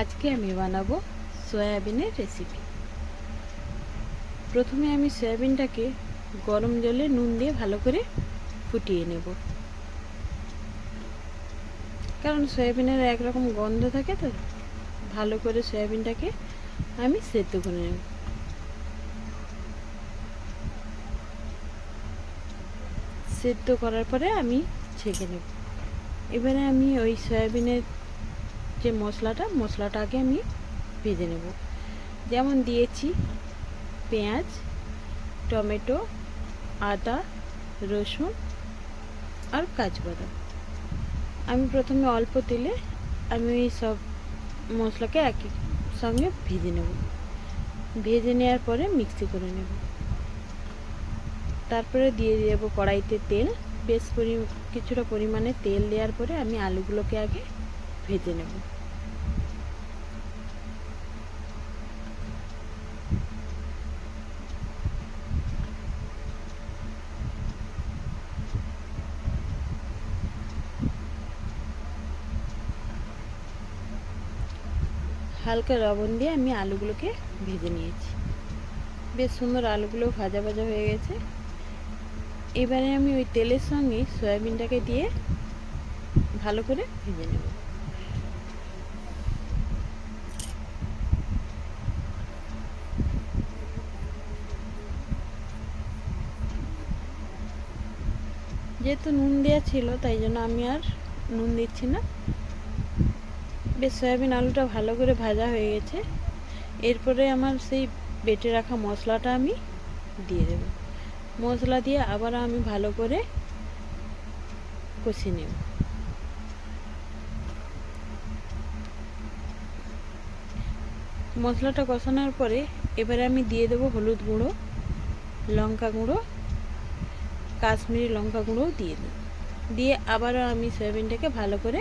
আজকে আমি বানাবো সয়াবিনের রেসিপি প্রথমে আমি সয়াবিনটাকে গরম জলে নুন দিয়ে ভালো করে ফুটিয়ে নেব। কারণ সয়াবিনের একরকম গন্ধ থাকে তো, ভালো করে সয়াবিনটাকে আমি সেদ্ধ করে নেব। সেদ্ধ করার পরে আমি ছেঁকে নেব। এবারে আমি ওই সয়াবিনের যে মশলাটা মশলাটা আগে আমি ভেজে নেব। যেমন দিয়েছি পেঁয়াজ, টমেটো, আদা, রসুন আর কাজু বাদাম আমি প্রথমে অল্প তেলে আমি সব মশলাকে একই সঙ্গে ভেজে নেব। ভেজে নেওয়ার পরে মিক্সি করে নেব। তারপরে দিয়ে দেব কড়াইতে তেল। বেশ পরি, কিছুটা পরিমাণে তেল দেওয়ার পরে আমি আলুগুলোকে আগে ভেজে নেব। হালকা লবণ দিয়ে আমি আলুগুলোকে ভেজে নিয়েছি। বেশ সুন্দর আলুগুলো ভাজা ভাজা হয়ে গেছে। এবারে আমি ওই তেলের সঙ্গে সয়াবিনটাকে দিয়ে ভালো করে ভেজে নেব। যেহেতু নুন দেওয়া ছিল, তাই জন্য আমি আর নুন দিচ্ছি না। বেশ সয়াবিন আলুটা ভালো করে ভাজা হয়ে গেছে। এরপরে আমার সেই বেটে রাখা মশলাটা আমি দিয়ে দেব। মশলা দিয়ে আবার আমি ভালো করে কষিয়ে নেব। মশলাটা কষানোর পরে এবারে আমি দিয়ে দেবো হলুদ গুঁড়ো, লঙ্কা গুঁড়ো, কাশ্মীরি লঙ্কা গুঁড়োও দিয়ে দেব। দিয়ে আবারও আমি সয়াবিনটাকে ভালো করে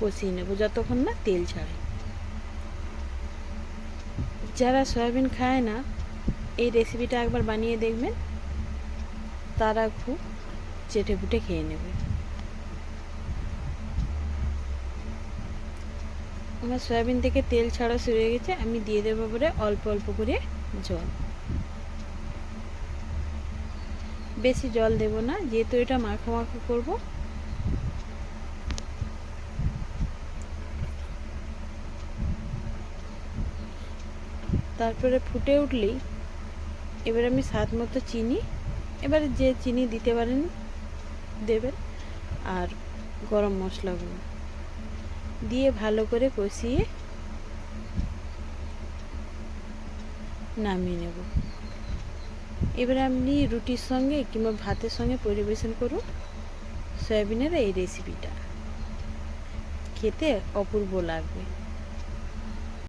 কষিয়ে নেব, যতক্ষণ না তেল ছাড়ে। যারা সয়াবিন খায় না, এই রেসিপিটা একবার বানিয়ে দেখবেন, তারা খুব চেটে ফুটে খেয়ে নেবে। আমার সয়াবিন থেকে তেল ছাড়া শুরু হয়ে গেছে, আমি দিয়ে দেবো পরে অল্প অল্প করে জল। বেশি জল দেব না, যেহেতু এটা মাখো মাখো করব তারপরে ফুটে উঠলেই এবার আমি স্বাদ মতো চিনি, এবারে যে চিনি দিতে পারেন, দেবেন আর গরম মশলাগুলো দিয়ে ভালো করে কষিয়ে নামিয়ে নেব। এবারে আপনি রুটির সঙ্গে কিংবা ভাতের সঙ্গে পরিবেশন করুন সয়াবিনের এই রেসিপিটা খেতে অপূর্ব লাগবে।